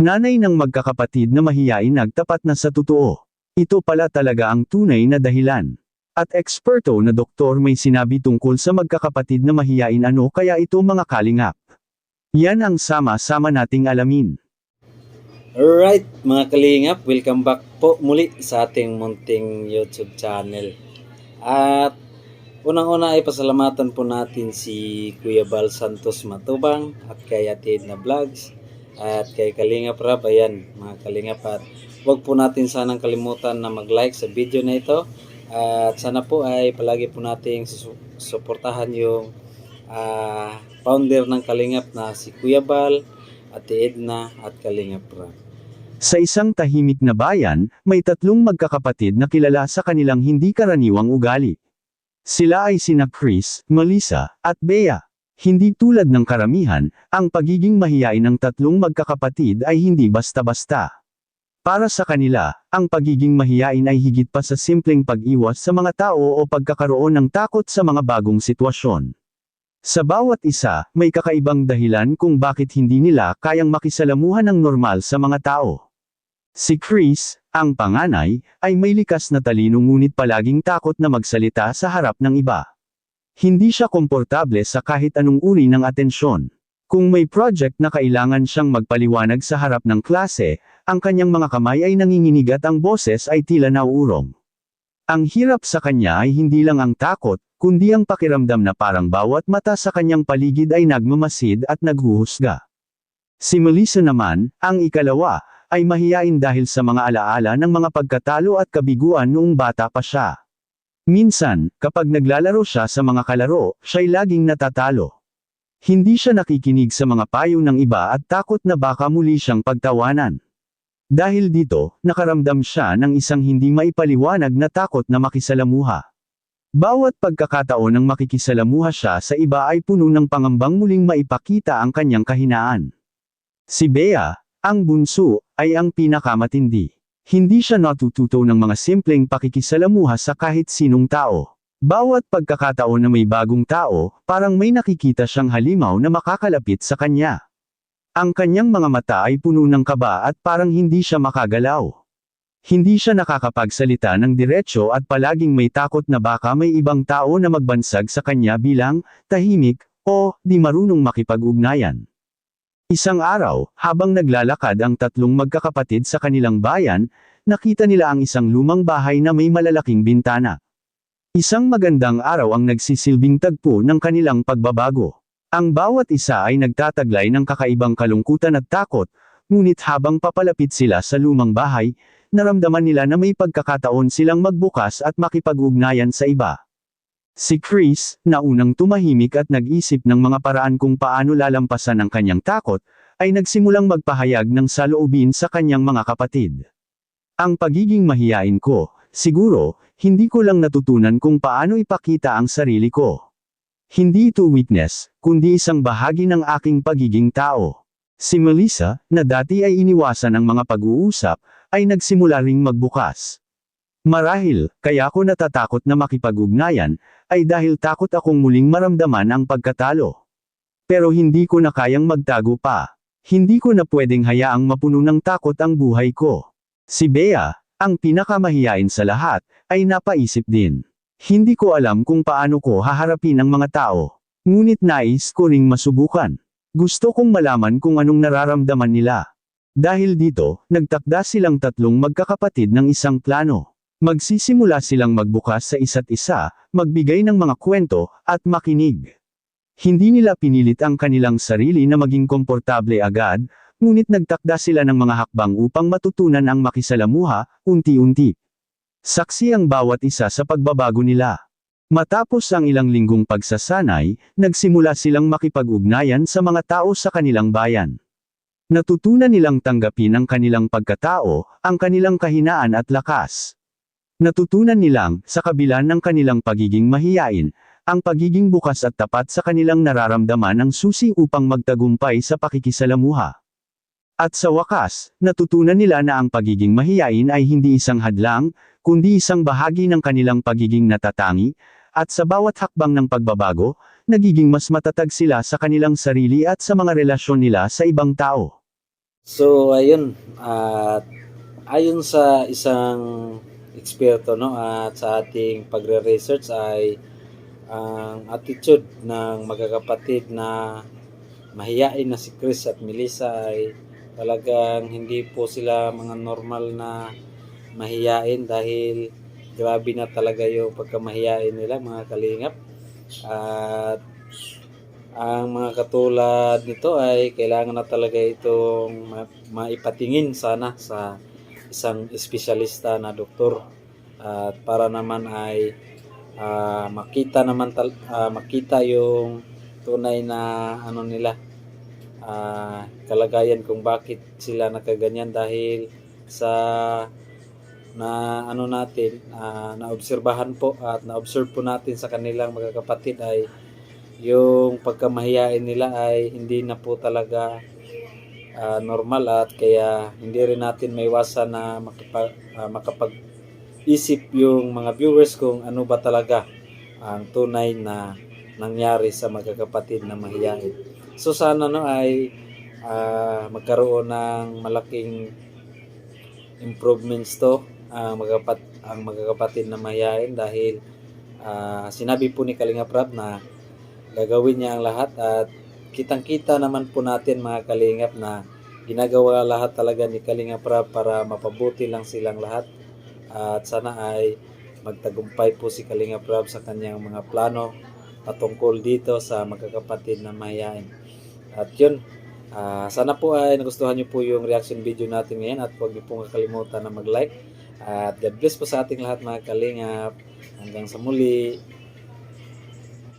Nanay ng magkakapatid na mahiyain nagtapat na sa totoo. Ito pala talaga ang tunay na dahilan. At eksperto na doktor may sinabi tungkol sa magkakapatid na mahiyain ano kaya ito mga kalingap. Yan ang sama-sama nating alamin. Alright, mga kalingap, welcome back po muli sa ating munting YouTube channel. At unang-una ay pasalamatan po natin si Kuya Bal Santos Matubang at kay Ate Edna Vlogs at kay Kalingap Rab. Ayan, mga kalingap at huwag po natin sanang kalimutan na mag-like sa video na ito. At sana po ay palagi po nating susu- suportahan yung ah, founder ng Kalingap na si Kuya Bal, Ate Edna at Kalingap Rab. Sa isang tahimik na bayan, may tatlong magkakapatid na kilala sa kanilang hindi karaniwang ugali. Sila ay sina Chris, Melissa, at Bea. Hindi tulad ng karamihan, ang pagiging mahiyain ng tatlong magkakapatid ay hindi basta-basta. Para sa kanila, ang pagiging mahiyain ay higit pa sa simpleng pag-iwas sa mga tao o pagkakaroon ng takot sa mga bagong sitwasyon. Sa bawat isa, may kakaibang dahilan kung bakit hindi nila kayang makisalamuhan ng normal sa mga tao. Si Chris, ang panganay, ay may likas na talino ngunit palaging takot na magsalita sa harap ng iba. Hindi siya komportable sa kahit anong uri ng atensyon. Kung may project na kailangan siyang magpaliwanag sa harap ng klase, ang kanyang mga kamay ay nanginginig at ang boses ay tila nauurong. Ang hirap sa kanya ay hindi lang ang takot, kundi ang pakiramdam na parang bawat mata sa kanyang paligid ay nagmamasid at naghuhusga. Si Melissa naman, ang ikalawa, ay mahiyain dahil sa mga alaala ng mga pagkatalo at kabiguan noong bata pa siya. Minsan, kapag naglalaro siya sa mga kalaro, siya'y laging natatalo. Hindi siya nakikinig sa mga payo ng iba at takot na baka muli siyang pagtawanan. Dahil dito, nakaramdam siya ng isang hindi maipaliwanag na takot na makisalamuha. Bawat pagkakataon ng makikisalamuha siya sa iba ay puno ng pangambang muling maipakita ang kanyang kahinaan. Si Bea, ang bunso, ay ang pinakamatindi. Hindi siya natututo ng mga simpleng pakikisalamuha sa kahit sinong tao. Bawat pagkakataon na may bagong tao, parang may nakikita siyang halimaw na makakalapit sa kanya. Ang kanyang mga mata ay puno ng kaba at parang hindi siya makagalaw. Hindi siya nakakapagsalita ng diretsyo at palaging may takot na baka may ibang tao na magbansag sa kanya bilang tahimik o di marunong makipag-ugnayan. Isang araw, habang naglalakad ang tatlong magkakapatid sa kanilang bayan, nakita nila ang isang lumang bahay na may malalaking bintana. Isang magandang araw ang nagsisilbing tagpo ng kanilang pagbabago. Ang bawat isa ay nagtataglay ng kakaibang kalungkutan at takot, ngunit habang papalapit sila sa lumang bahay, naramdaman nila na may pagkakataon silang magbukas at makipag-ugnayan sa iba. Si Chris, na unang tumahimik at nag-isip ng mga paraan kung paano lalampasan ang kanyang takot, ay nagsimulang magpahayag ng saloobin sa kanyang mga kapatid. Ang pagiging mahiyain ko, siguro, hindi ko lang natutunan kung paano ipakita ang sarili ko. Hindi ito weakness, kundi isang bahagi ng aking pagiging tao. Si Melissa, na dati ay iniwasan ang mga pag-uusap, ay nagsimula ring magbukas. Marahil, kaya ako natatakot na makipag-ugnayan, ay dahil takot akong muling maramdaman ang pagkatalo. Pero hindi ko na kayang magtago pa. Hindi ko na pwedeng hayaang mapuno ng takot ang buhay ko. Si Bea, ang pinakamahiyain sa lahat, ay napaisip din. Hindi ko alam kung paano ko haharapin ang mga tao. Ngunit nais ko ring masubukan. Gusto kong malaman kung anong nararamdaman nila. Dahil dito, nagtakda silang tatlong magkakapatid ng isang plano. Magsisimula silang magbukas sa isa't isa, magbigay ng mga kwento, at makinig. Hindi nila pinilit ang kanilang sarili na maging komportable agad, ngunit nagtakda sila ng mga hakbang upang matutunan ang makisalamuha, unti-unti. Saksi ang bawat isa sa pagbabago nila. Matapos ang ilang linggong pagsasanay, nagsimula silang makipag-ugnayan sa mga tao sa kanilang bayan. Natutunan nilang tanggapin ang kanilang pagkatao, ang kanilang kahinaan at lakas. Natutunan nilang, sa kabila ng kanilang pagiging mahiyain, ang pagiging bukas at tapat sa kanilang nararamdaman ang susi upang magtagumpay sa pakikisalamuha. At sa wakas, natutunan nila na ang pagiging mahiyain ay hindi isang hadlang, kundi isang bahagi ng kanilang pagiging natatangi, at sa bawat hakbang ng pagbabago, nagiging mas matatag sila sa kanilang sarili at sa mga relasyon nila sa ibang tao. So ayun at ayon sa isang eksperto no? At sa ating pagre-research ay ang attitude ng magkakapatid na mahiyain na si Chris at Melissa ay talagang hindi po sila mga normal na mahiyain dahil grabe na talaga yung pagkamahiyain nila mga kalingap. At ang mga katulad nito ay kailangan na talaga itong ma- maipatingin sana sa isang espesyalista na doktor. At para naman ay ah, makita naman tal- ah, makita yung tunay na ano nila ah, kalagayan kung bakit sila nakaganyan dahil sa na ano natin ah, naobserbahan po at naobserve po natin sa kanilang magkakapatid ay yung pagkamahiyain nila ay hindi na po talaga ah, normal at kaya hindi rin natin maiwasan na ah, makapag-isip yung mga viewers kung ano ba talaga ang tunay na nangyari sa magkakapatid na mahiyain. So sana no ay ah, magkaroon ng malaking improvements to ang magkapat ang magkakapatid na mahiyain dahil ah, sinabi po ni Kalinga Prab na gagawin niya ang lahat at kitang-kita naman po natin mga kalingap na ginagawa lahat talaga ni Kalinga Prab para mapabuti lang silang lahat at sana ay magtagumpay po si Kalinga Prab sa kanyang mga plano patungkol dito sa magkakapatid na mahiyain. At yun, ah, sana po ay nagustuhan niyo po yung reaction video natin ngayon at huwag niyo pong kakalimutan na mag-like. At God bless po sa ating lahat mga kalingap. Hanggang sa muli.